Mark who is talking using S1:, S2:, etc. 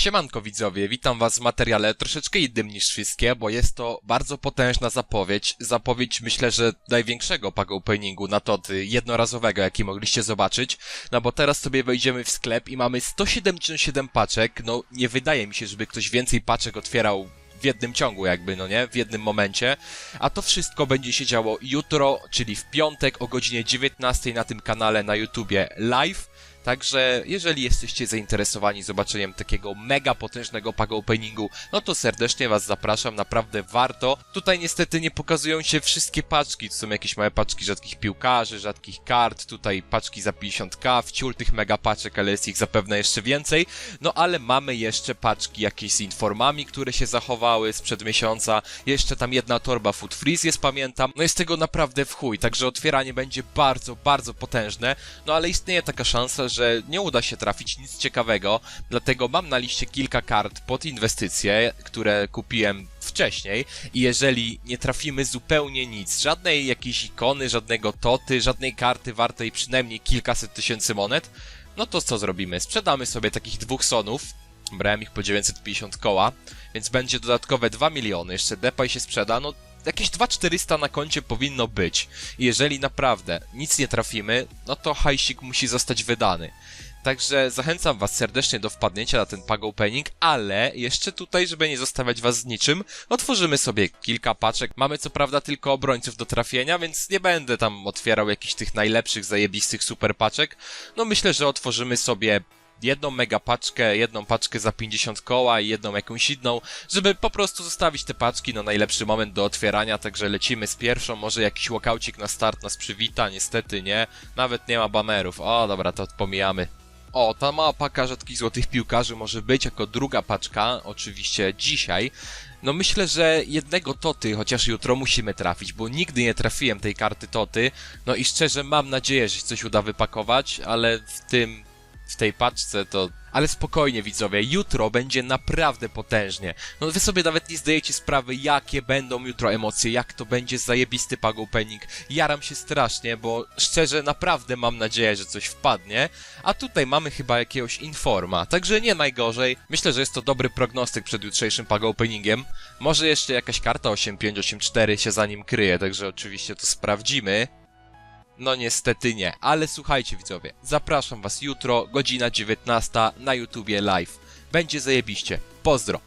S1: Siemanko widzowie, witam was w materiale troszeczkę innym niż wszystkie, bo jest to bardzo potężna zapowiedź. Zapowiedź myślę, że największego pack openingu na toty jednorazowego, jaki mogliście zobaczyć. No bo teraz sobie wejdziemy w sklep i mamy 177 paczek. No nie wydaje mi się, żeby ktoś więcej paczek otwierał w jednym ciągu jakby, no nie? W jednym momencie. A to wszystko będzie się działo jutro, czyli w piątek o godzinie 19 na tym kanale na YouTubie live. Także jeżeli jesteście zainteresowani zobaczeniem takiego mega potężnego pack openingu, no to serdecznie was zapraszam, naprawdę warto. Tutaj niestety nie pokazują się wszystkie paczki, to są jakieś małe paczki rzadkich piłkarzy, rzadkich kart, tutaj paczki za 50k, wciul tych mega paczek, ale jest ich zapewne jeszcze więcej. No ale mamy jeszcze paczki jakieś z informami, które się zachowały sprzed miesiąca, jeszcze tam jedna torba Food Freeze jest, pamiętam. No jest tego naprawdę w chuj, także otwieranie będzie bardzo, bardzo potężne, no ale istnieje taka szansa, że nie uda się trafić nic ciekawego, dlatego mam na liście kilka kart pod inwestycje, które kupiłem wcześniej. I jeżeli nie trafimy zupełnie nic, żadnej jakiejś ikony, żadnego toty, żadnej karty wartej przynajmniej kilkaset tysięcy monet, no to co zrobimy? Sprzedamy sobie takich dwóch sonów, brałem ich po 950 koła, więc będzie dodatkowe 2 miliony, jeszcze Depay się sprzeda, no jakieś 2400 na koncie powinno być. Jeżeli naprawdę nic nie trafimy, no to hajsik musi zostać wydany. Także zachęcam was serdecznie do wpadnięcia na ten pack opening, ale jeszcze tutaj, żeby nie zostawiać was z niczym, otworzymy sobie kilka paczek. Mamy co prawda tylko obrońców do trafienia, więc nie będę tam otwierał jakichś tych najlepszych, zajebistych super paczek. No myślę, że otworzymy sobie jedną mega paczkę, jedną paczkę za 50 koła i jedną jakąś inną, żeby po prostu zostawić te paczki na najlepszy moment do otwierania, także lecimy z pierwszą, może jakiś walkaucik na start nas przywita, niestety nie, nawet nie ma banerów, o dobra, to pomijamy. O, ta mała paka rzadkich złotych piłkarzy może być jako druga paczka, oczywiście dzisiaj. No myślę, że jednego Toty chociaż jutro musimy trafić, bo nigdy nie trafiłem tej karty Toty. No i szczerze mam nadzieję, że się coś uda wypakować, ale w tym w tej paczce to... Ale spokojnie widzowie, jutro będzie naprawdę potężnie. No wy sobie nawet nie zdajecie sprawy, jakie będą jutro emocje, jak to będzie zajebisty pack opening. Jaram się strasznie, bo szczerze naprawdę mam nadzieję, że coś wpadnie. A tutaj mamy chyba jakiegoś informa, także nie najgorzej. Myślę, że jest to dobry prognostyk przed jutrzejszym pack openingiem. Może jeszcze jakaś karta 8584 się za nim kryje, także oczywiście to sprawdzimy. No niestety nie, ale słuchajcie widzowie, zapraszam was jutro, godzina 19 na YouTubie live. Będzie zajebiście. Pozdro!